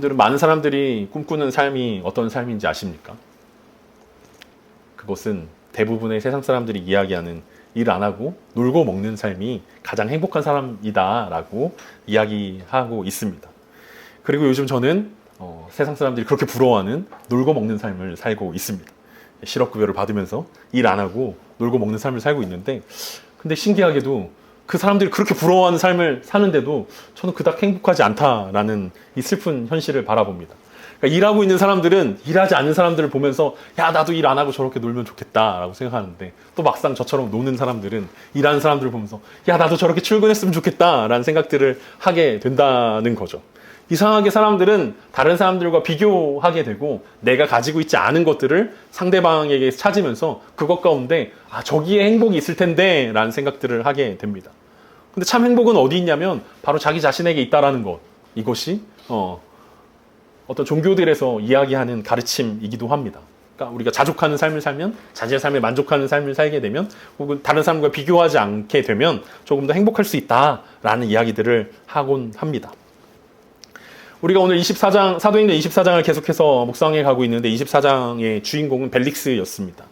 여러분들은 많은 사람들이 꿈꾸는 삶이 어떤 삶인지 아십니까? 그것은 대부분의 세상 사람들이 이야기하는 일 안 하고 놀고 먹는 삶이 가장 행복한 사람이다라고 이야기하고 있습니다. 그리고 요즘 저는 어, 세상 사람들이 그렇게 부러워하는 놀고 먹는 삶을 살고 있습니다. 실업급여를 받으면서 일 안 하고 놀고 먹는 삶을 살고 있는데 근데 신기하게도 그 사람들이 그렇게 부러워하는 삶을 사는데도 저는 그닥 행복하지 않다라는 이 슬픈 현실을 바라봅니다. 그러니까 일하고 있는 사람들은 일하지 않는 사람들을 보면서 야 나도 일 안 하고 저렇게 놀면 좋겠다라고 생각하는데 또 막상 저처럼 노는 사람들은 일하는 사람들을 보면서 야 나도 저렇게 출근했으면 좋겠다라는 생각들을 하게 된다는 거죠. 이상하게 사람들은 다른 사람들과 비교하게 되고 내가 가지고 있지 않은 것들을 상대방에게 찾으면서 그것 가운데 아 저기에 행복이 있을 텐데 라는 생각들을 하게 됩니다. 근데 참 행복은 어디 있냐면 바로 자기 자신에게 있다라는 것. 이것이 어, 어떤 종교들에서 이야기하는 가르침이기도 합니다. 그러니까 우리가 자족하는 삶을 살면 자신의 삶에 만족하는 삶을 살게 되면 혹은 다른 사람과 비교하지 않게 되면 조금 더 행복할 수 있다라는 이야기들을 하곤 합니다. 우리가 오늘 24장 사도행전 24장을 계속해서 묵상해 가고 있는데 24장의 주인공은 벨릭스였습니다.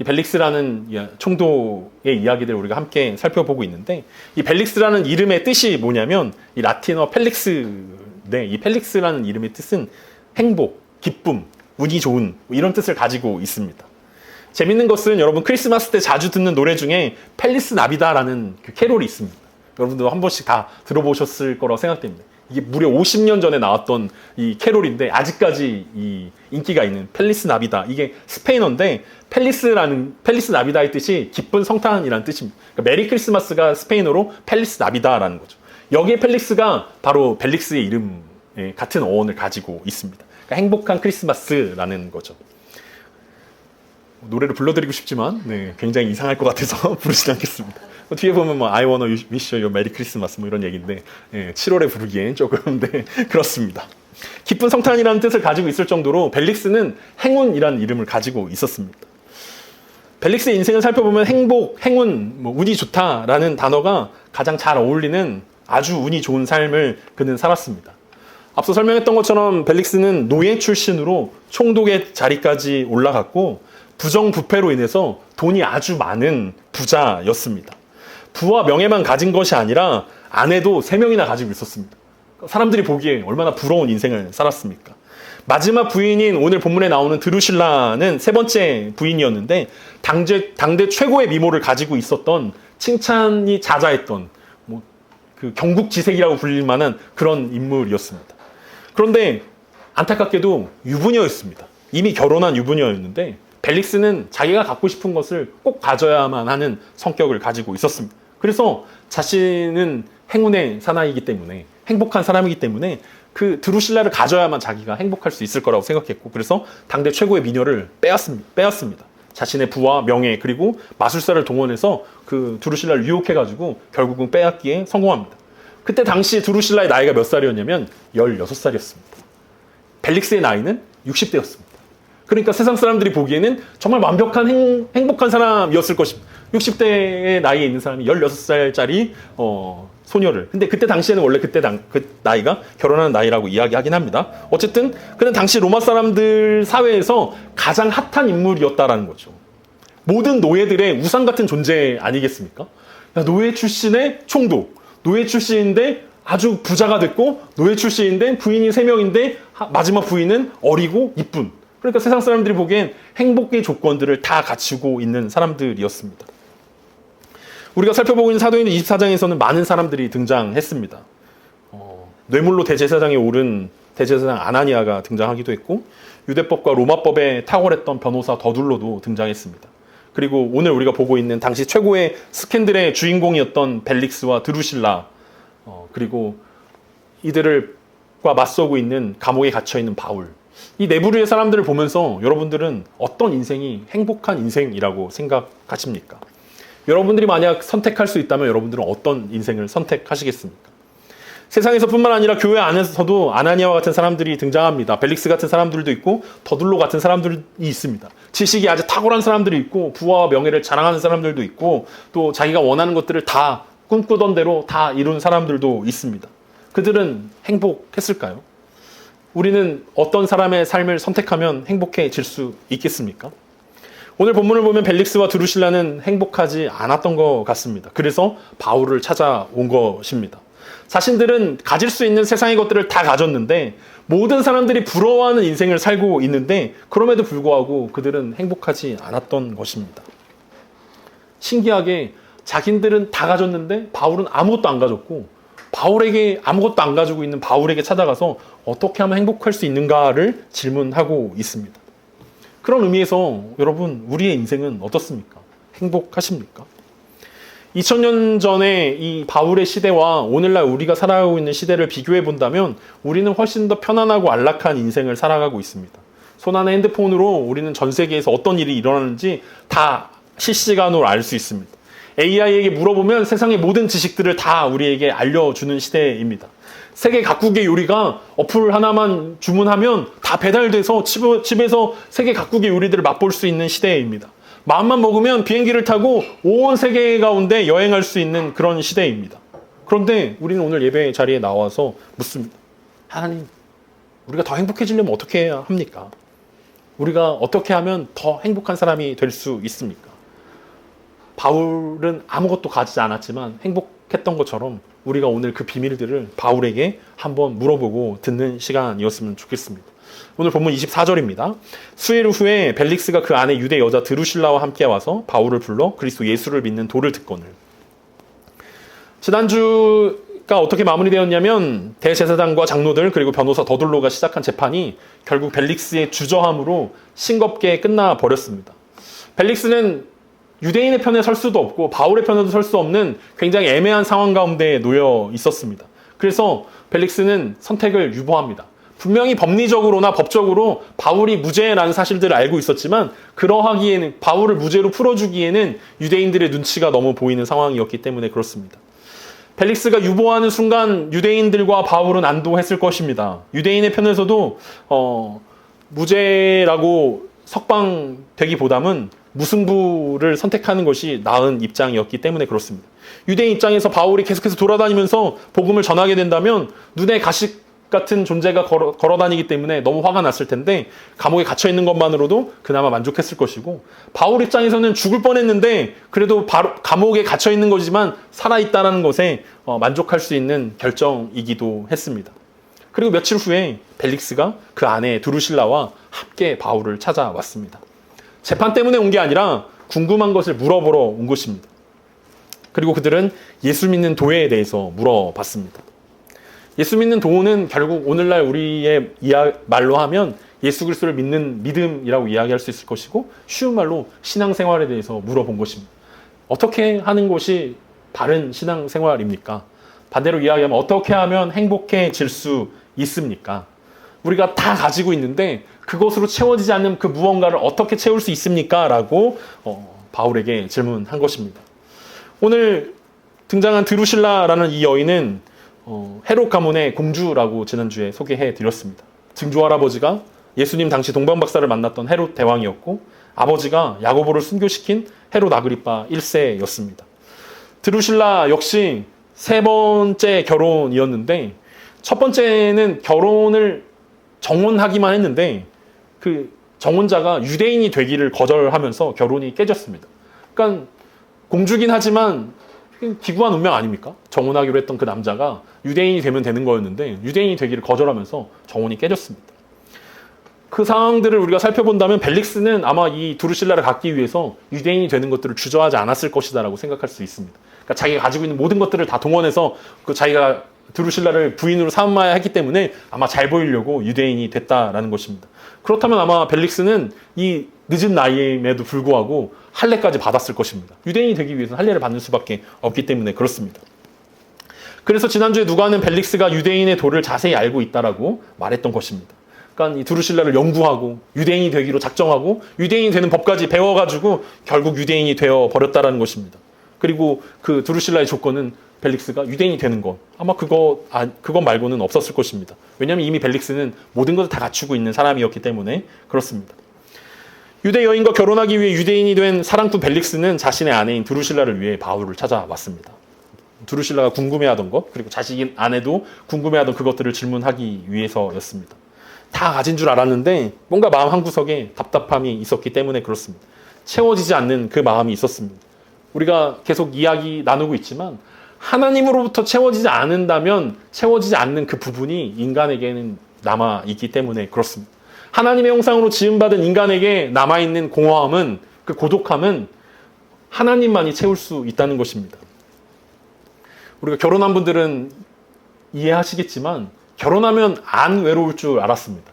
이 벨릭스라는 총독의 이야기들을 우리가 함께 살펴보고 있는데 이 벨릭스라는 이름의 뜻이 뭐냐면 이 라틴어 펠릭스인데 이 펠릭스라는 이름의 뜻은 행복, 기쁨, 운이 좋은 뭐 이런 뜻을 가지고 있습니다. 재밌는 것은 여러분 크리스마스 때 자주 듣는 노래 중에 펠리스 나비다라는 그 캐롤이 있습니다. 여러분도 한 번씩 다 들어보셨을 거라고 생각됩니다. 이게 무려 50년 전에 나왔던 이 캐롤인데 아직까지 이 인기가 있는 펠리스 나비다. 이게 스페인어인데 펠리스라는 펠리스 나비다의 뜻이 기쁜 성탄이라는 뜻입니다. 그러니까 메리 크리스마스가 스페인어로 펠리스 나비다라는 거죠. 여기에 펠릭스가 바로 벨릭스의 이름 같은 어원을 가지고 있습니다. 그러니까 행복한 크리스마스라는 거죠. 노래를 불러드리고 싶지만 네, 굉장히 이상할 것 같아서 부르진 않겠습니다. 뒤에 보면 뭐 I wanna wish you a merry Christmas 뭐 이런 얘기인데 예, 7월에 부르기엔 조금 네, 그렇습니다. 기쁜 성탄이라는 뜻을 가지고 있을 정도로 벨릭스는 행운이라는 이름을 가지고 있었습니다. 벨릭스의 인생을 살펴보면 행복, 행운, 뭐 운이 좋다라는 단어가 가장 잘 어울리는 아주 운이 좋은 삶을 그는 살았습니다. 앞서 설명했던 것처럼 벨릭스는 노예 출신으로 총독의 자리까지 올라갔고 부정부패로 인해서 돈이 아주 많은 부자였습니다. 부와 명예만 가진 것이 아니라 아내도 세 명이나 가지고 있었습니다. 사람들이 보기에 얼마나 부러운 인생을 살았습니까? 마지막 부인인 오늘 본문에 나오는 드루실라는 세 번째 부인이었는데 당대, 당대 최고의 미모를 가지고 있었던 칭찬이 자자했던 뭐 그 경국지색이라고 불릴 만한 그런 인물이었습니다. 그런데 안타깝게도 유부녀였습니다. 이미 결혼한 유부녀였는데 벨릭스는 자기가 갖고 싶은 것을 꼭 가져야만 하는 성격을 가지고 있었습니다. 그래서 자신은 행운의 사나이이기 때문에 행복한 사람이기 때문에 그 드루실라를 가져야만 자기가 행복할 수 있을 거라고 생각했고 그래서 당대 최고의 미녀를 빼앗습니다. 빼앗습니다. 자신의 부와 명예 그리고 마술사를 동원해서 그 드루실라를 유혹해가지고 결국은 빼앗기에 성공합니다. 그때 당시 드루실라의 나이가 몇 살이었냐면 16살이었습니다. 벨릭스의 나이는 60대였습니다. 그러니까 세상 사람들이 보기에는 정말 완벽한 행, 행복한 사람이었을 것입니다. 60대의 나이에 있는 사람이 16살짜리 어, 소녀를. 근데 그때 당시에는 원래 그때 당, 그 나이가 결혼하는 나이라고 이야기하긴 합니다. 어쨌든 그는 당시 로마 사람들 사회에서 가장 핫한 인물이었다라는 거죠. 모든 노예들의 우상 같은 존재 아니겠습니까? 야, 노예 출신의 총독, 노예 출신인데 아주 부자가 됐고 노예 출신인데 부인이 3명인데 마지막 부인은 어리고 이쁜. 그러니까 세상 사람들이 보기엔 행복의 조건들을 다 갖추고 있는 사람들이었습니다. 우리가 살펴보고 있는 사도행전 24장에서는 많은 사람들이 등장했습니다. 어, 뇌물로 대제사장에 오른 대제사장 아나니아가 등장하기도 했고 유대법과 로마법에 탁월했던 변호사 더둘로도 등장했습니다. 그리고 오늘 우리가 보고 있는 당시 최고의 스캔들의 주인공이었던 벨릭스와 드루실라 어, 그리고 이들을과 맞서고 있는 감옥에 갇혀 있는 바울 이 내부류의 사람들을 보면서 여러분들은 어떤 인생이 행복한 인생이라고 생각하십니까? 여러분들이 만약 선택할 수 있다면 여러분들은 어떤 인생을 선택하시겠습니까? 세상에서뿐만 아니라 교회 안에서도 아나니아와 같은 사람들이 등장합니다. 벨릭스 같은 사람들도 있고 더둘로 같은 사람들이 있습니다. 지식이 아주 탁월한 사람들이 있고 부와 명예를 자랑하는 사람들도 있고 또 자기가 원하는 것들을 다 꿈꾸던 대로 다 이룬 사람들도 있습니다. 그들은 행복했을까요? 우리는 어떤 사람의 삶을 선택하면 행복해질 수 있겠습니까? 오늘 본문을 보면 벨릭스와 드루실라는 행복하지 않았던 것 같습니다. 그래서 바울을 찾아온 것입니다. 자신들은 가질 수 있는 세상의 것들을 다 가졌는데 모든 사람들이 부러워하는 인생을 살고 있는데 그럼에도 불구하고 그들은 행복하지 않았던 것입니다. 신기하게 자신들은 다 가졌는데 바울은 아무것도 안 가졌고 바울에게 아무것도 안 가지고 있는 바울에게 찾아가서 어떻게 하면 행복할 수 있는가를 질문하고 있습니다. 그런 의미에서 여러분 우리의 인생은 어떻습니까? 행복하십니까? 2000년 전에 이 바울의 시대와 오늘날 우리가 살아가고 있는 시대를 비교해 본다면 우리는 훨씬 더 편안하고 안락한 인생을 살아가고 있습니다. 손안의 핸드폰으로 우리는 전 세계에서 어떤 일이 일어나는지 다 실시간으로 알 수 있습니다. AI에게 물어보면 세상의 모든 지식들을 다 우리에게 알려주는 시대입니다. 세계 각국의 요리가 어플 하나만 주문하면 다 배달돼서 집에서 세계 각국의 요리들을 맛볼 수 있는 시대입니다. 마음만 먹으면 비행기를 타고 온 세계 가운데 여행할 수 있는 그런 시대입니다. 그런데 우리는 오늘 예배 자리에 나와서 묻습니다. 하나님, 우리가 더 행복해지려면 어떻게 해야 합니까? 우리가 어떻게 하면 더 행복한 사람이 될 수 있습니까? 바울은 아무것도 가지지 않았지만 행복했던 것처럼 우리가 오늘 그 비밀들을 바울에게 한번 물어보고 듣는 시간이었으면 좋겠습니다. 오늘 본문 24절입니다. 수일 후에 벨릭스가 그 안에 유대 여자 드루실라와 함께 와서 바울을 불러 그리스도 예수를 믿는 도를 듣거늘. 지난주가 어떻게 마무리되었냐면 대제사장과 장로들 그리고 변호사 더둘로가 시작한 재판이 결국 벨릭스의 주저함으로 싱겁게 끝나 버렸습니다. 벨릭스는 유대인의 편에 설 수도 없고 바울의 편에도 설 수 없는 굉장히 애매한 상황 가운데 놓여 있었습니다. 그래서 벨릭스는 선택을 유보합니다. 분명히 법리적으로나 법적으로 바울이 무죄라는 사실들을 알고 있었지만 그러하기에는 바울을 무죄로 풀어주기에는 유대인들의 눈치가 너무 보이는 상황이었기 때문에 그렇습니다. 벨릭스가 유보하는 순간 유대인들과 바울은 안도했을 것입니다. 유대인의 편에서도 어, 무죄라고 석방되기보다는 무승부를 선택하는 것이 나은 입장이었기 때문에 그렇습니다. 유대인 입장에서 바울이 계속해서 돌아다니면서 복음을 전하게 된다면 눈에 가식 같은 존재가 걸어, 걸어 다니기 때문에 너무 화가 났을 텐데 감옥에 갇혀 있는 것만으로도 그나마 만족했을 것이고 바울 입장에서는 죽을 뻔했는데 그래도 바로 감옥에 갇혀 있는 거지만 살아 있다라는 것에 어, 만족할 수 있는 결정이기도 했습니다. 그리고 며칠 후에 벨릭스가 그 아내 두루실라와 함께 바울을 찾아왔습니다. 재판 때문에 온 게 아니라 궁금한 것을 물어보러 온 것입니다. 그리고 그들은 예수 믿는 도에 대해서 물어봤습니다. 예수 믿는 도는 결국 오늘날 우리의 말로 하면 예수 그리스도를 믿는 믿음이라고 이야기할 수 있을 것이고 쉬운 말로 신앙생활에 대해서 물어본 것입니다. 어떻게 하는 것이 바른 신앙생활입니까? 반대로 이야기하면 어떻게 하면 행복해질 수 있습니까? 우리가 다 가지고 있는데 그것으로 채워지지 않는 그 무언가를 어떻게 채울 수 있습니까? 라고 어, 바울에게 질문한 것입니다. 오늘 등장한 드루실라라는 이 여인은 어, 헤롯 가문의 공주라고 지난주에 소개해 드렸습니다. 증조 할아버지가 예수님 당시 동방 박사를 만났던 헤롯 대왕이었고 아버지가 야고보를 순교시킨 헤롯 아그리파 1세였습니다. 드루실라 역시 세 번째 결혼이었는데 첫 번째는 결혼을 정혼하기만 했는데 그 정혼자가 유대인이 되기를 거절하면서 결혼이 깨졌습니다. 그러니까 공주긴 하지만 기구한 운명 아닙니까? 정혼하기로 했던 그 남자가 유대인이 되면 되는 거였는데 유대인이 되기를 거절하면서 정혼이 깨졌습니다. 그 상황들을 우리가 살펴본다면 벨릭스는 아마 이 두루실라를 갖기 위해서 유대인이 되는 것들을 주저하지 않았을 것이다라고 생각할 수 있습니다. 그러니까 자기가 가지고 있는 모든 것들을 다 동원해서 그 자기가 드루실라를 부인으로 삼아야 했기 때문에 아마 잘 보이려고 유대인이 됐다라는 것입니다. 그렇다면 아마 벨릭스는 이 늦은 나이임에도 불구하고 할례까지 받았을 것입니다. 유대인이 되기 위해서는 할례를 받는 수밖에 없기 때문에 그렇습니다. 그래서 지난주에 누가는 벨릭스가 유대인의 도를 자세히 알고 있다라고 말했던 것입니다. 그러니까 이 두루실라를 연구하고 유대인이 되기로 작정하고 유대인이 되는 법까지 배워가지고 결국 유대인이 되어 버렸다라는 것입니다. 그리고 그 두루실라의 조건은 벨릭스가 유대인이 되는 것 아마 그거 아, 그것 말고는 없었을 것입니다. 왜냐하면 이미 벨릭스는 모든 것을 다 갖추고 있는 사람이었기 때문에 그렇습니다. 유대 여인과 결혼하기 위해 유대인이 된 사랑꾼 벨릭스는 자신의 아내인 두루실라를 위해 바울을 찾아왔습니다. 두루실라가 궁금해하던 것 그리고 자신 아내도 궁금해하던 그것들을 질문하기 위해서였습니다. 다 가진 줄 알았는데 뭔가 마음 한 구석에 답답함이 있었기 때문에 그렇습니다. 채워지지 않는 그 마음이 있었습니다. 우리가 계속 이야기 나누고 있지만 하나님으로부터 채워지지 않는다면 채워지지 않는 그 부분이 인간에게는 남아 있기 때문에 그렇습니다. 하나님의 형상으로 지음받은 인간에게 남아 있는 공허함은 그 고독함은 하나님만이 채울 수 있다는 것입니다. 우리가 결혼한 분들은 이해하시겠지만 결혼하면 안 외로울 줄 알았습니다.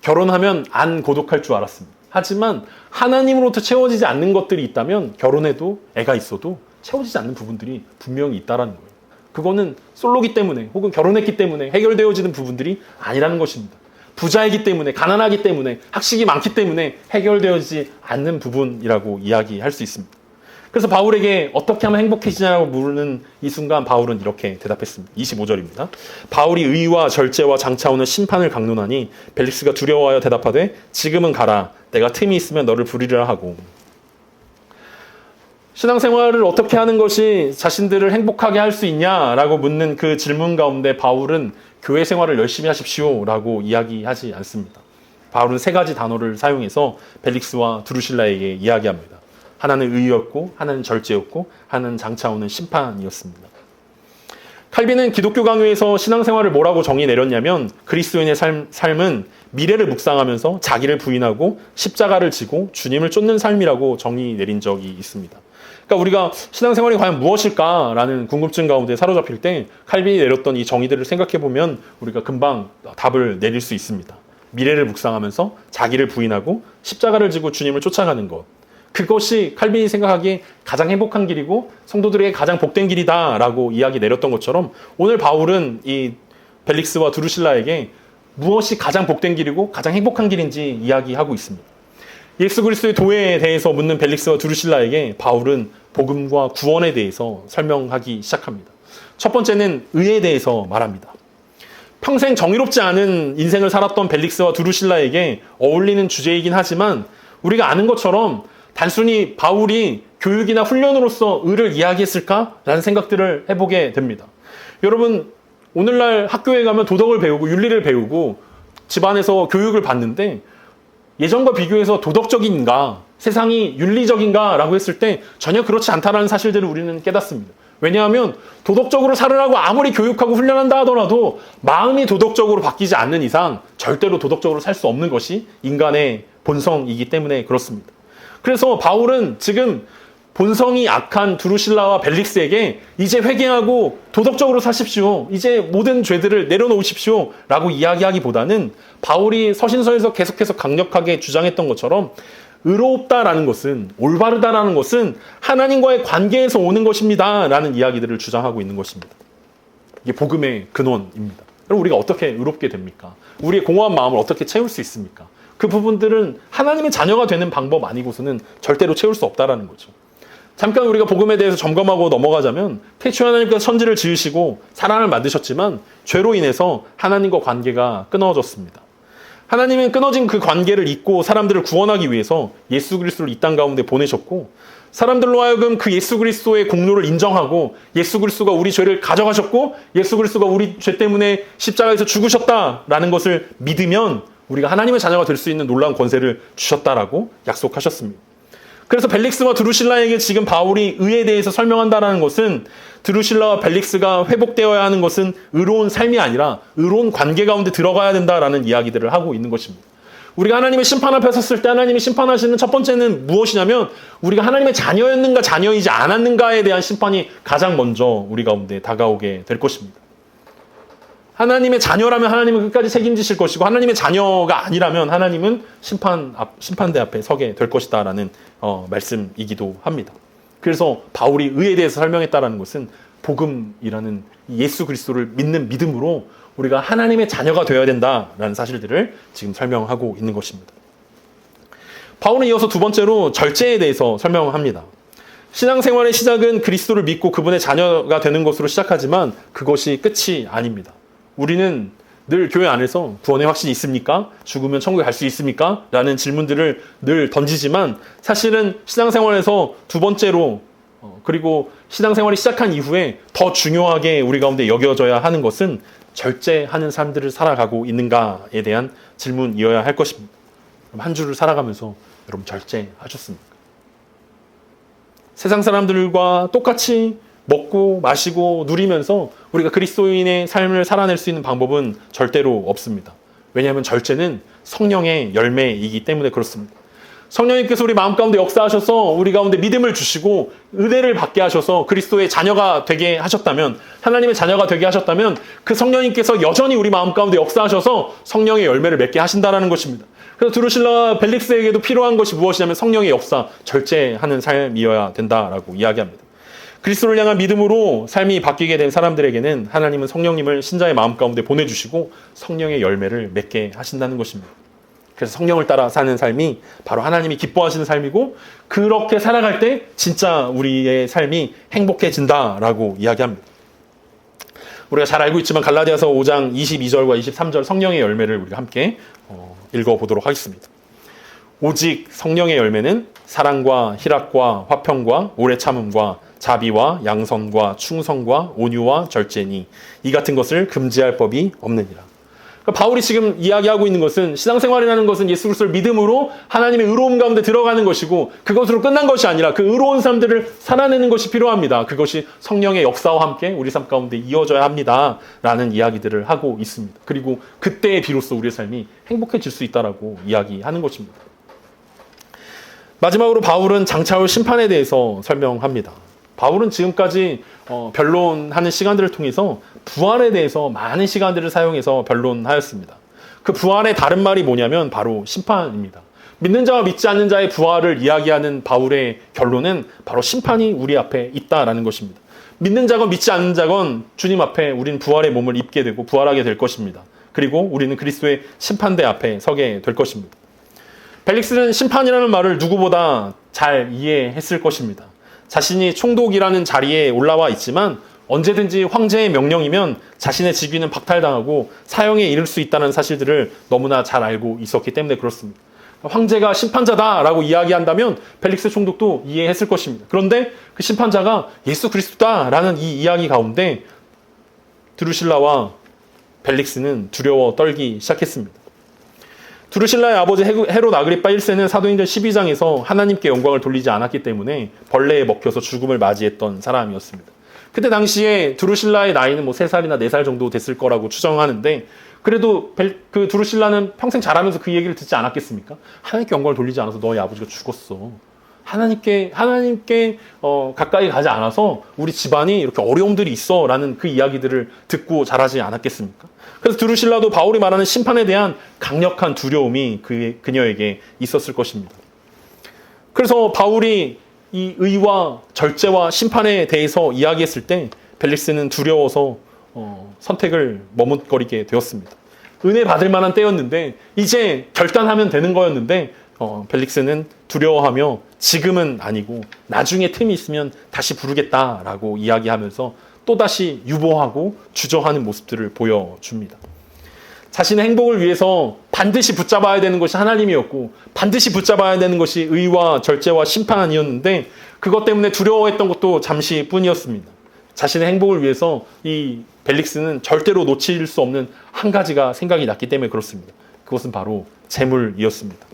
결혼하면 안 고독할 줄 알았습니다. 하지만 하나님으로부터 채워지지 않는 것들이 있다면 결혼해도 애가 있어도 채워지지 않는 부분들이 분명히 있다라는 거예요. 그거는 솔로기 때문에 혹은 결혼했기 때문에 해결되어지는 부분들이 아니라는 것입니다. 부자이기 때문에 가난하기 때문에 학식이 많기 때문에 해결되어지지 않는 부분이라고 이야기할 수 있습니다. 그래서 바울에게 어떻게 하면 행복해지냐고 물는 이 순간 바울은 이렇게 대답했습니다. 25절입니다. 바울이 의와 절제와 장차 오는 심판을 강론하니 벨릭스가 두려워하여 대답하되 지금은 가라 내가 틈이 있으면 너를 부리리라 하고 신앙생활을 어떻게 하는 것이 자신들을 행복하게 할 수 있냐라고 묻는 그 질문 가운데 바울은 교회 생활을 열심히 하십시오라고 이야기하지 않습니다. 바울은 세 가지 단어를 사용해서 벨릭스와 두루실라에게 이야기합니다. 하나는 의였고, 하나는 절제였고, 하나는 장차 오는 심판이었습니다. 칼빈은 기독교 강요에서 신앙생활을 뭐라고 정의 내렸냐면 그리스도인의 삶, 삶은 미래를 묵상하면서 자기를 부인하고 십자가를 지고 주님을 쫓는 삶이라고 정의 내린 적이 있습니다. 그러니까 우리가 신앙생활이 과연 무엇일까라는 궁금증 가운데 사로잡힐 때 칼빈이 내렸던 이 정의들을 생각해 보면 우리가 금방 답을 내릴 수 있습니다. 미래를 묵상하면서 자기를 부인하고 십자가를 지고 주님을 쫓아가는 것. 그것이 칼빈이 생각하기에 가장 행복한 길이고 성도들에게 가장 복된 길이다라고 이야기 내렸던 것처럼 오늘 바울은 이 벨릭스와 두루실라에게 무엇이 가장 복된 길이고 가장 행복한 길인지 이야기하고 있습니다. 예수 그리스도의 도에 대해서 묻는 벨릭스와 두루실라에게 바울은 복음과 구원에 대해서 설명하기 시작합니다. 첫 번째는 의에 대해서 말합니다. 평생 정의롭지 않은 인생을 살았던 벨릭스와 두루실라에게 어울리는 주제이긴 하지만 우리가 아는 것처럼 단순히 바울이 교육이나 훈련으로서 의를 이야기했을까라는 생각들을 해보게 됩니다. 여러분, 오늘날 학교에 가면 도덕을 배우고 윤리를 배우고 집안에서 교육을 받는데 예전과 비교해서 도덕적인가, 세상이 윤리적인가 라고 했을 때 전혀 그렇지 않다라는 사실들을 우리는 깨닫습니다. 왜냐하면 도덕적으로 살으라고 아무리 교육하고 훈련한다 하더라도 마음이 도덕적으로 바뀌지 않는 이상 절대로 도덕적으로 살 수 없는 것이 인간의 본성이기 때문에 그렇습니다. 그래서 바울은 지금 본성이 악한 두루실라와 벨릭스에게 이제 회개하고 도덕적으로 사십시오. 이제 모든 죄들을 내려놓으십시오. 라고 이야기하기보다는 바울이 서신서에서 계속해서 강력하게 주장했던 것처럼 의롭다라는 것은 올바르다라는 것은 하나님과의 관계에서 오는 것입니다. 라는 이야기들을 주장하고 있는 것입니다. 이게 복음의 근원입니다. 그럼 우리가 어떻게 의롭게 됩니까? 우리의 공허한 마음을 어떻게 채울 수 있습니까? 그 부분들은 하나님의 자녀가 되는 방법 아니고서는 절대로 채울 수 없다라는 거죠. 잠깐 우리가 복음에 대해서 점검하고 넘어가자면 태초 하나님께서 천지를 지으시고 사람을 만드셨지만 죄로 인해서 하나님과 관계가 끊어졌습니다. 하나님은 끊어진 그 관계를 잇고 사람들을 구원하기 위해서 예수 그리스도를 이 땅 가운데 보내셨고 사람들로 하여금 그 예수 그리스도의 공로를 인정하고 예수 그리스도가 우리 죄를 가져가셨고 예수 그리스도가 우리 죄 때문에 십자가에서 죽으셨다라는 것을 믿으면 우리가 하나님의 자녀가 될 수 있는 놀라운 권세를 주셨다라고 약속하셨습니다. 그래서 벨릭스와 드루실라에게 지금 바울이 의에 대해서 설명한다라는 것은 드루실라와 벨릭스가 회복되어야 하는 것은 의로운 삶이 아니라 의로운 관계 가운데 들어가야 된다라는 이야기들을 하고 있는 것입니다. 우리가 하나님의 심판 앞에 섰을 때 하나님이 심판하시는 첫 번째는 무엇이냐면 우리가 하나님의 자녀였는가 자녀이지 않았는가에 대한 심판이 가장 먼저 우리 가운데 다가오게 될 것입니다. 하나님의 자녀라면 하나님은 끝까지 책임지실 것이고 하나님의 자녀가 아니라면 하나님은 심판 앞, 심판대 앞에 서게 될 것이다라는 어, 말씀이기도 합니다. 그래서 바울이 의에 대해서 설명했다라는 것은 복음이라는 예수 그리스도를 믿는 믿음으로 우리가 하나님의 자녀가 되어야 된다라는 사실들을 지금 설명하고 있는 것입니다. 바울은 이어서 두 번째로 절제에 대해서 설명합니다. 신앙생활의 시작은 그리스도를 믿고 그분의 자녀가 되는 것으로 시작하지만 그것이 끝이 아닙니다. 우리는 늘 교회 안에서 구원의 확신이 있습니까? 죽으면 천국에 갈 수 있습니까? 라는 질문들을 늘 던지지만 사실은 신앙생활에서 두 번째로 어, 그리고 신앙생활이 시작한 이후에 더 중요하게 우리 가운데 여겨져야 하는 것은 절제하는 삶들을 살아가고 있는가에 대한 질문이어야 할 것입니다. 그럼 한 주를 살아가면서 여러분 절제하셨습니까? 세상 사람들과 똑같이 먹고 마시고 누리면서 우리가 그리스도인의 삶을 살아낼 수 있는 방법은 절대로 없습니다. 왜냐하면 절제는 성령의 열매이기 때문에 그렇습니다. 성령님께서 우리 마음 가운데 역사하셔서 우리 가운데 믿음을 주시고 은혜를 받게 하셔서 그리스도의 자녀가 되게 하셨다면 하나님의 자녀가 되게 하셨다면 그 성령님께서 여전히 우리 마음 가운데 역사하셔서 성령의 열매를 맺게 하신다라는 것입니다. 그래서 드루실라 벨릭스에게도 필요한 것이 무엇이냐면 성령의 역사, 절제하는 삶이어야 된다라고 이야기합니다. 그리스도를 향한 믿음으로 삶이 바뀌게 된 사람들에게는 하나님은 성령님을 신자의 마음 가운데 보내주시고 성령의 열매를 맺게 하신다는 것입니다. 그래서 성령을 따라 사는 삶이 바로 하나님이 기뻐하시는 삶이고 그렇게 살아갈 때 진짜 우리의 삶이 행복해진다라고 이야기합니다. 우리가 잘 알고 있지만 갈라디아서 5장 22절과 23절 성령의 열매를 우리가 함께 어, 읽어보도록 하겠습니다. 오직 성령의 열매는 사랑과 희락과 화평과 오래 참음과 자비와 양선과 충성과 온유와 절제니 이 같은 것을 금지할 법이 없느니라. 그러니까 바울이 지금 이야기하고 있는 것은 신앙생활이라는 것은 예수 그리스도를 믿음으로 하나님의 의로움 가운데 들어가는 것이고 그것으로 끝난 것이 아니라 그 의로운 삶들을 살아내는 것이 필요합니다. 그것이 성령의 역사와 함께 우리 삶 가운데 이어져야 합니다라는 이야기들을 하고 있습니다. 그리고 그때에 비로소 우리의 삶이 행복해질 수 있다라고 이야기하는 것입니다. 마지막으로 바울은 장차올 심판에 대해서 설명합니다. 바울은 지금까지 어, 변론하는 시간들을 통해서 부활에 대해서 많은 시간들을 사용해서 변론하였습니다. 그 부활의 다른 말이 뭐냐면 바로 심판입니다. 믿는 자와 믿지 않는 자의 부활을 이야기하는 바울의 결론은 바로 심판이 우리 앞에 있다라는 것입니다. 믿는 자건 믿지 않는 자건 주님 앞에 우리는 부활의 몸을 입게 되고 부활하게 될 것입니다. 그리고 우리는 그리스도의 심판대 앞에 서게 될 것입니다. 벨릭스는 심판이라는 말을 누구보다 잘 이해했을 것입니다. 자신이 총독이라는 자리에 올라와 있지만 언제든지 황제의 명령이면 자신의 직위는 박탈당하고 사형에 이를 수 있다는 사실들을 너무나 잘 알고 있었기 때문에 그렇습니다. 황제가 심판자다라고 이야기한다면 벨릭스 총독도 이해했을 것입니다. 그런데 그 심판자가 예수 그리스도다라는 이 이야기 가운데 드루실라와 벨릭스는 두려워 떨기 시작했습니다. 두루실라의 아버지 헤롯 아그리파 1세는 사도행전 12장에서 하나님께 영광을 돌리지 않았기 때문에 벌레에 먹혀서 죽음을 맞이했던 사람이었습니다. 그때 당시에 두루실라의 나이는 뭐 3살이나 4살 정도 됐을 거라고 추정하는데 그래도 그 두루실라는 평생 자라면서 그 얘기를 듣지 않았겠습니까? 하나님께 영광을 돌리지 않아서 너희 아버지가 죽었어. 하나님께 하나님께 어, 가까이 가지 않아서 우리 집안이 이렇게 어려움들이 있어라는 그 이야기들을 듣고 자라지 않았겠습니까? 그래서 드루실라도 바울이 말하는 심판에 대한 강력한 두려움이 그, 그녀에게 있었을 것입니다. 그래서 바울이 이 의와 절제와 심판에 대해서 이야기했을 때 벨릭스는 두려워서 어, 선택을 머뭇거리게 되었습니다. 은혜 받을 만한 때였는데 이제 결단하면 되는 거였는데 어, 벨릭스는 두려워하며 지금은 아니고 나중에 틈이 있으면 다시 부르겠다라고 이야기하면서 또다시 유보하고 주저하는 모습들을 보여줍니다. 자신의 행복을 위해서 반드시 붙잡아야 되는 것이 하나님이었고 반드시 붙잡아야 되는 것이 의와 절제와 심판이었는데 그것 때문에 두려워했던 것도 잠시뿐이었습니다. 자신의 행복을 위해서 이 벨릭스는 절대로 놓칠 수 없는 한 가지가 생각이 났기 때문에 그렇습니다. 그것은 바로 재물이었습니다.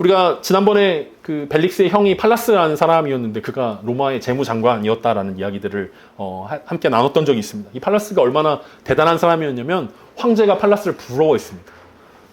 우리가 지난번에 그 벨릭스의 형이 팔라스라는 사람이었는데 그가 로마의 재무장관이었다라는 이야기들을 어, 함께 나눴던 적이 있습니다. 이 팔라스가 얼마나 대단한 사람이었냐면 황제가 팔라스를 부러워했습니다.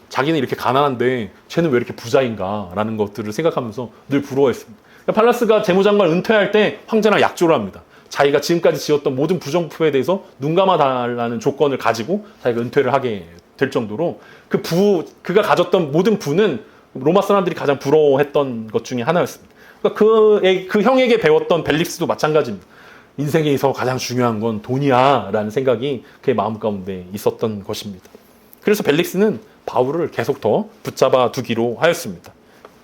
자기는 이렇게 가난한데 쟤는 왜 이렇게 부자인가라는 것들을 생각하면서 늘 부러워했습니다. 그러니까 팔라스가 재무장관 은퇴할 때 황제랑 약조를 합니다. 자기가 지금까지 지었던 모든 부정부에 대해서 눈 감아달라는 조건을 가지고 자기가 은퇴를 하게 될 정도로 그 부, 그가 가졌던 모든 부는 로마 사람들이 가장 부러워했던 것 중에 하나였습니다. 그, 그 형에게 배웠던 벨릭스도 마찬가지입니다. 인생에서 가장 중요한 건 돈이야 라는 생각이 그의 마음 가운데 있었던 것입니다. 그래서 벨릭스는 바울을 계속 더 붙잡아 두기로 하였습니다.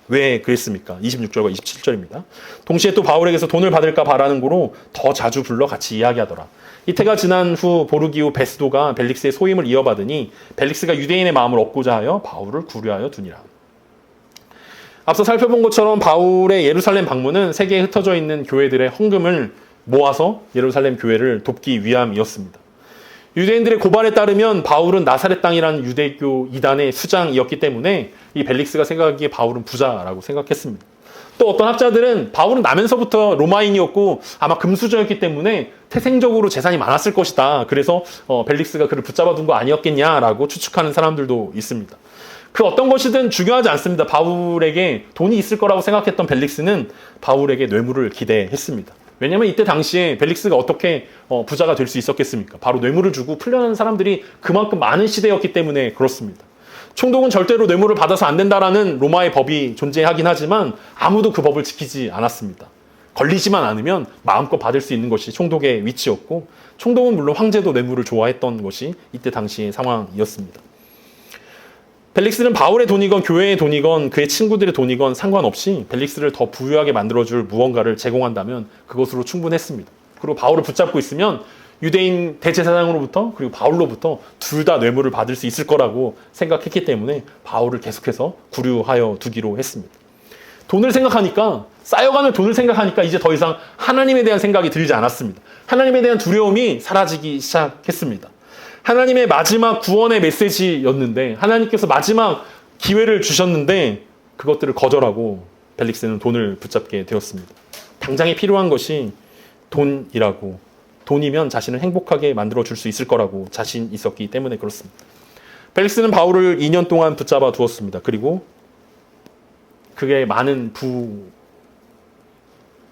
왜 그랬습니까? 26절과 27절입니다. 동시에 또 바울에게서 돈을 받을까 바라는 거로 더 자주 불러 같이 이야기하더라. 이태가 지난 후 보르기우 베스도가 벨릭스의 소임을 이어받으니 벨릭스가 유대인의 마음을 얻고자 하여 바울을 구려하여 두니라. 앞서 살펴본 것처럼 바울의 예루살렘 방문은 세계에 흩어져 있는 교회들의 헌금을 모아서 예루살렘 교회를 돕기 위함이었습니다. 유대인들의 고발에 따르면 바울은 나사렛 땅이라는 유대교 이단의 수장이었기 때문에 이 벨릭스가 생각하기에 바울은 부자라고 생각했습니다. 또 어떤 학자들은 바울은 나면서부터 로마인이었고 아마 금수저였기 때문에 태생적으로 재산이 많았을 것이다. 그래서 어, 벨릭스가 그를 붙잡아 둔 거 아니었겠냐라고 추측하는 사람들도 있습니다. 그 어떤 것이든 중요하지 않습니다. 바울에게 돈이 있을 거라고 생각했던 벨릭스는 바울에게 뇌물을 기대했습니다. 왜냐하면 이때 당시에 벨릭스가 어떻게 어, 부자가 될 수 있었겠습니까? 바로 뇌물을 주고 풀려나는 사람들이 그만큼 많은 시대였기 때문에 그렇습니다. 총독은 절대로 뇌물을 받아서 안 된다라는 로마의 법이 존재하긴 하지만 아무도 그 법을 지키지 않았습니다. 걸리지만 않으면 마음껏 받을 수 있는 것이 총독의 위치였고 총독은 물론 황제도 뇌물을 좋아했던 것이 이때 당시의 상황이었습니다. 벨릭스는 바울의 돈이건 교회의 돈이건 그의 친구들의 돈이건 상관없이 벨릭스를 더 부유하게 만들어줄 무언가를 제공한다면 그것으로 충분했습니다. 그리고 바울을 붙잡고 있으면 유대인 대제사장으로부터 그리고 바울로부터 둘 다 뇌물을 받을 수 있을 거라고 생각했기 때문에 바울을 계속해서 구류하여 두기로 했습니다. 돈을 생각하니까 쌓여가는 돈을 생각하니까 이제 더 이상 하나님에 대한 생각이 들지 않았습니다. 하나님에 대한 두려움이 사라지기 시작했습니다. 하나님의 마지막 구원의 메시지였는데 하나님께서 마지막 기회를 주셨는데 그것들을 거절하고 벨릭스는 돈을 붙잡게 되었습니다. 당장에 필요한 것이 돈이라고 돈이면 자신을 행복하게 만들어 줄 수 있을 거라고 자신 있었기 때문에 그렇습니다. 벨릭스는 바울을 2년 동안 붙잡아 두었습니다. 그리고 그게 많은 부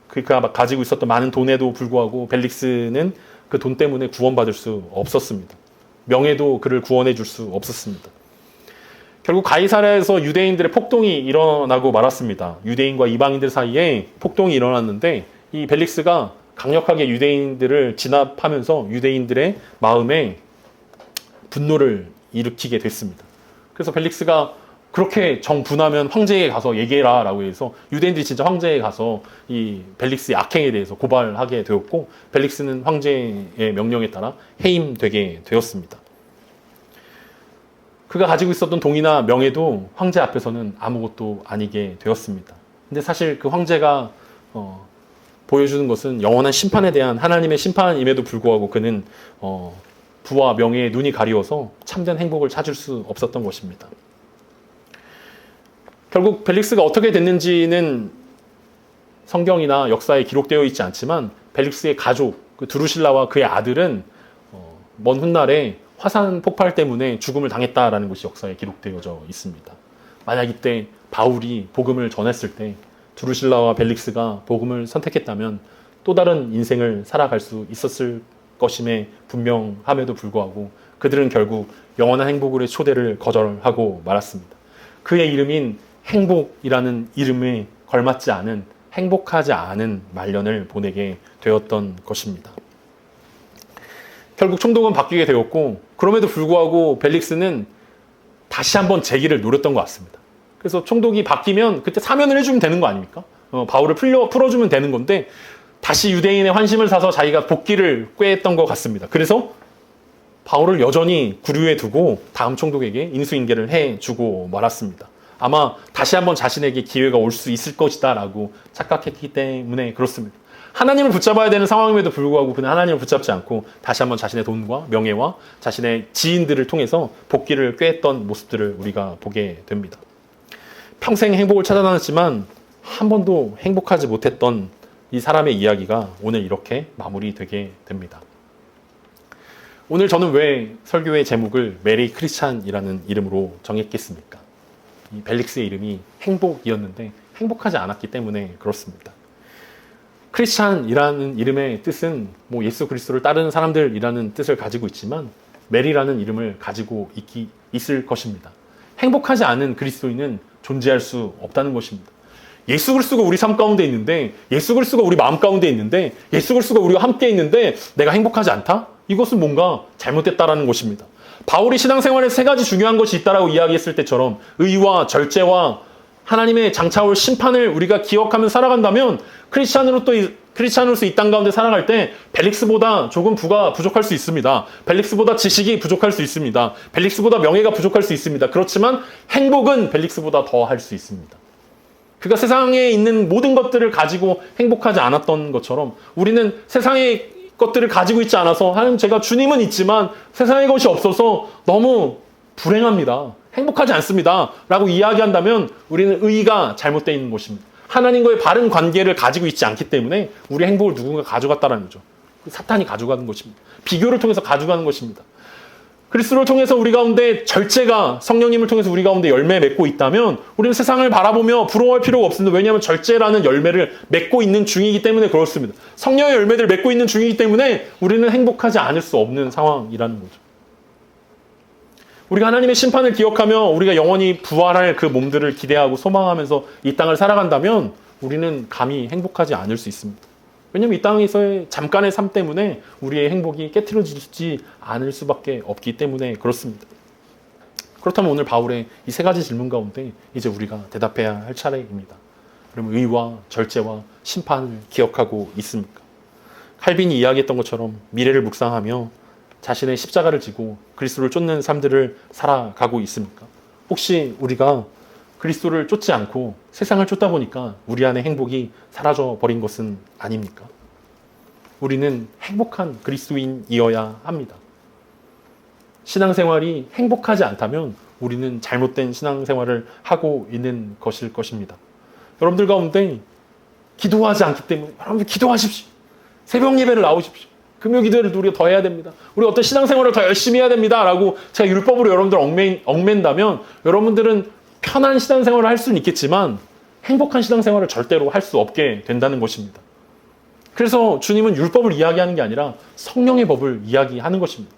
그가 가지고 있었던 많은 돈에도 불구하고 벨릭스는 그 돈 때문에 구원받을 수 없었습니다. 명예도 그를 구원해 줄 수 없었습니다. 결국 가이사라에서 유대인들의 폭동이 일어나고 말았습니다. 유대인과 이방인들 사이에 폭동이 일어났는데 이 벨릭스가 강력하게 유대인들을 진압하면서 유대인들의 마음에 분노를 일으키게 됐습니다. 그래서 벨릭스가 그렇게 정 분하면 황제에 가서 얘기해라 라고 해서 유대인들이 진짜 황제에 가서 이 벨릭스의 악행에 대해서 고발하게 되었고 벨릭스는 황제의 명령에 따라 해임되게 되었습니다. 그가 가지고 있었던 동이나 명예도 황제 앞에서는 아무것도 아니게 되었습니다. 근데 사실 그 황제가 어, 보여주는 것은 영원한 심판에 대한 하나님의 심판임에도 불구하고 그는 어, 부와 명예에 눈이 가리워서 참된 행복을 찾을 수 없었던 것입니다. 결국 벨릭스가 어떻게 됐는지는 성경이나 역사에 기록되어 있지 않지만 벨릭스의 가족 그 두루실라와 그의 아들은 어, 먼 훗날에 화산 폭발 때문에 죽음을 당했다라는 것이 역사에 기록되어져 있습니다. 만약 이때 바울이 복음을 전했을 때 두루실라와 벨릭스가 복음을 선택했다면 또 다른 인생을 살아갈 수 있었을 것임에 분명함에도 불구하고 그들은 결국 영원한 행복의 초대를 거절하고 말았습니다. 그의 이름인 행복이라는 이름에 걸맞지 않은 행복하지 않은 말년을 보내게 되었던 것입니다. 결국 총독은 바뀌게 되었고 그럼에도 불구하고 벨릭스는 다시 한번 재기를 노렸던 것 같습니다. 그래서 총독이 바뀌면 그때 사면을 해주면 되는 거 아닙니까? 어, 바울을 풀려, 풀어주면 되는 건데 다시 유대인의 환심을 사서 자기가 복귀를 꾀했던 것 같습니다. 그래서 바울을 여전히 구류에 두고 다음 총독에게 인수인계를 해주고 말았습니다. 아마 다시 한번 자신에게 기회가 올 수 있을 것이다라고 착각했기 때문에 그렇습니다. 하나님을 붙잡아야 되는 상황임에도 불구하고 그는 하나님을 붙잡지 않고 다시 한번 자신의 돈과 명예와 자신의 지인들을 통해서 복귀를 꾀했던 모습들을 우리가 보게 됩니다. 평생 행복을 찾아다녔지만 한 번도 행복하지 못했던 이 사람의 이야기가 오늘 이렇게 마무리되게 됩니다. 오늘 저는 왜 설교의 제목을 메리 크리스찬이라는 이름으로 정했겠습니까? 이 벨릭스의 이름이 행복이었는데 행복하지 않았기 때문에 그렇습니다. 크리스찬이라는 이름의 뜻은 뭐 예수 그리스도를 따르는 사람들이라는 뜻을 가지고 있지만 메리라는 이름을 가지고 있기, 있을 것입니다. 행복하지 않은 그리스도인은 존재할 수 없다는 것입니다. 예수 그리스도가 우리 삶 가운데 있는데 예수 그리스도가 우리 마음 가운데 있는데 예수 그리스도가 우리와 함께 있는데 내가 행복하지 않다? 이것은 뭔가 잘못됐다라는 것입니다. 바울이 신앙생활에 세 가지 중요한 것이 있다라고 이야기했을 때처럼 의와 절제와 하나님의 장차올 심판을 우리가 기억하며 살아간다면 크리스찬으로 또 크리스찬으로서 이 땅 가운데 살아갈 때 벨릭스보다 조금 부가 부족할 수 있습니다. 벨릭스보다 지식이 부족할 수 있습니다. 벨릭스보다 명예가 부족할 수 있습니다. 그렇지만 행복은 벨릭스보다 더 할 수 있습니다. 그가 세상에 있는 모든 것들을 가지고 행복하지 않았던 것처럼 우리는 세상의 것들을 가지고 있지 않아서 하나님 제가 주님은 있지만 세상의 것이 없어서 너무 불행합니다. 행복하지 않습니다. 라고 이야기한다면 우리는 의의가 잘못되어 있는 것입니다. 하나님과의 바른 관계를 가지고 있지 않기 때문에 우리 행복을 누군가 가져갔다는 거죠. 사탄이 가져가는 것입니다. 비교를 통해서 가져가는 것입니다. 그리스도를 통해서 우리 가운데 절제가 성령님을 통해서 우리 가운데 열매 맺고 있다면 우리는 세상을 바라보며 부러워할 필요가 없습니다. 왜냐하면 절제라는 열매를 맺고 있는 중이기 때문에 그렇습니다. 성령의 열매들을 맺고 있는 중이기 때문에 우리는 행복하지 않을 수 없는 상황이라는 거죠. 우리가 하나님의 심판을 기억하며 우리가 영원히 부활할 그 몸들을 기대하고 소망하면서 이 땅을 살아간다면 우리는 감히 행복하지 않을 수 있습니다. 왜냐하면 이 땅에서의 잠깐의 삶 때문에 우리의 행복이 깨트려지지 않을 수밖에 없기 때문에 그렇습니다. 그렇다면 오늘 바울의 이 세 가지 질문 가운데 이제 우리가 대답해야 할 차례입니다. 그러면 의와 절제와 심판을 기억하고 있습니까? 칼빈이 이야기했던 것처럼 미래를 묵상하며 자신의 십자가를 지고 그리스도를 쫓는 삶들을 살아가고 있습니까? 혹시 우리가 그리스도를 쫓지 않고 세상을 쫓다 보니까 우리 안에 행복이 사라져 버린 것은 아닙니까? 우리는 행복한 그리스도인이어야 합니다. 신앙생활이 행복하지 않다면 우리는 잘못된 신앙생활을 하고 있는 것일 것입니다. 여러분들 가운데 기도하지 않기 때문에 여러분들 기도하십시오. 새벽 예배를 나오십시오. 금요 기도를 우리가 더 해야 됩니다. 우리 어떤 신앙생활을 더 열심히 해야 됩니다. 라고 제가 율법으로 여러분들 얽맨, 얽맨다면 여러분들은 편한 신앙생활을 할 수는 있겠지만 행복한 신앙생활을 절대로 할 수 없게 된다는 것입니다. 그래서 주님은 율법을 이야기하는 게 아니라 성령의 법을 이야기하는 것입니다.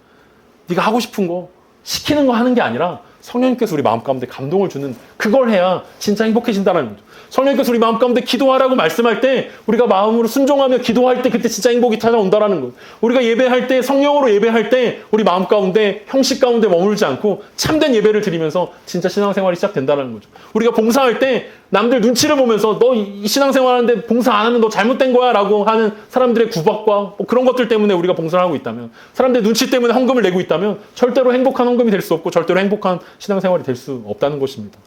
네가 하고 싶은 거 시키는 거 하는 게 아니라 성령님께서 우리 마음 가운데 감동을 주는 그걸 해야 진짜 행복해진다는 거죠. 성령님께서 우리 마음 가운데 기도하라고 말씀할 때 우리가 마음으로 순종하며 기도할 때 그때 진짜 행복이 찾아온다라는 거예요. 우리가 예배할 때 성령으로 예배할 때 우리 마음 가운데 형식 가운데 머물지 않고 참된 예배를 드리면서 진짜 신앙생활이 시작된다는 거죠. 우리가 봉사할 때 남들 눈치를 보면서 너 이 신앙생활 하는데 봉사 안 하면 너 잘못된 거야라고 하는 사람들의 구박과 뭐 그런 것들 때문에 우리가 봉사를 하고 있다면 사람들 눈치 때문에 헌금을 내고 있다면 절대로 행복한 헌금이 될 수 없고 절대로 행복한 신앙생활이 될 수 없다는 것입니다.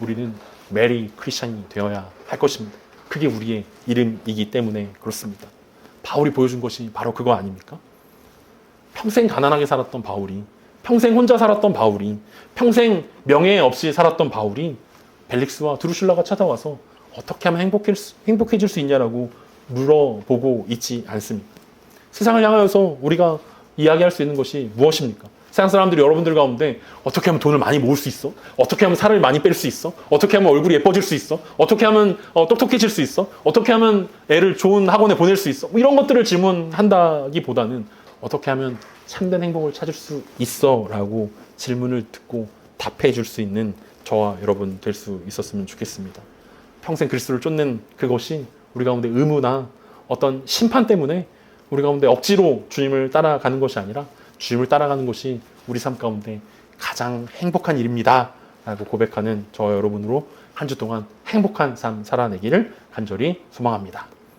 우리는 메리 크리스찬이 되어야 할 것입니다. 그게 우리의 이름이기 때문에 그렇습니다. 바울이 보여준 것이 바로 그거 아닙니까? 평생 가난하게 살았던 바울이, 평생 혼자 살았던 바울이, 평생 명예 없이 살았던 바울이 벨릭스와 드루실라가 찾아와서 어떻게 하면 행복해, 행복해질 수 있냐라고 물어보고 있지 않습니다. 세상을 향하여서 우리가 이야기할 수 있는 것이 무엇입니까? 세상 사람들이 여러분들 가운데 어떻게 하면 돈을 많이 모을 수 있어? 어떻게 하면 살을 많이 뺄 수 있어? 어떻게 하면 얼굴이 예뻐질 수 있어? 어떻게 하면 어, 똑똑해질 수 있어? 어떻게 하면 애를 좋은 학원에 보낼 수 있어? 뭐 이런 것들을 질문한다기보다는 어떻게 하면 참된 행복을 찾을 수 있어? 라고 질문을 듣고 답해 줄 수 있는 저와 여러분 될 수 있었으면 좋겠습니다. 평생 그리스도를 쫓는 그것이 우리 가운데 의무나 어떤 심판 때문에 우리 가운데 억지로 주님을 따라가는 것이 아니라 주님을 따라가는 것이 우리 삶 가운데 가장 행복한 일입니다. 라고 고백하는 저와 여러분으로 한 주 동안 행복한 삶 살아내기를 간절히 소망합니다.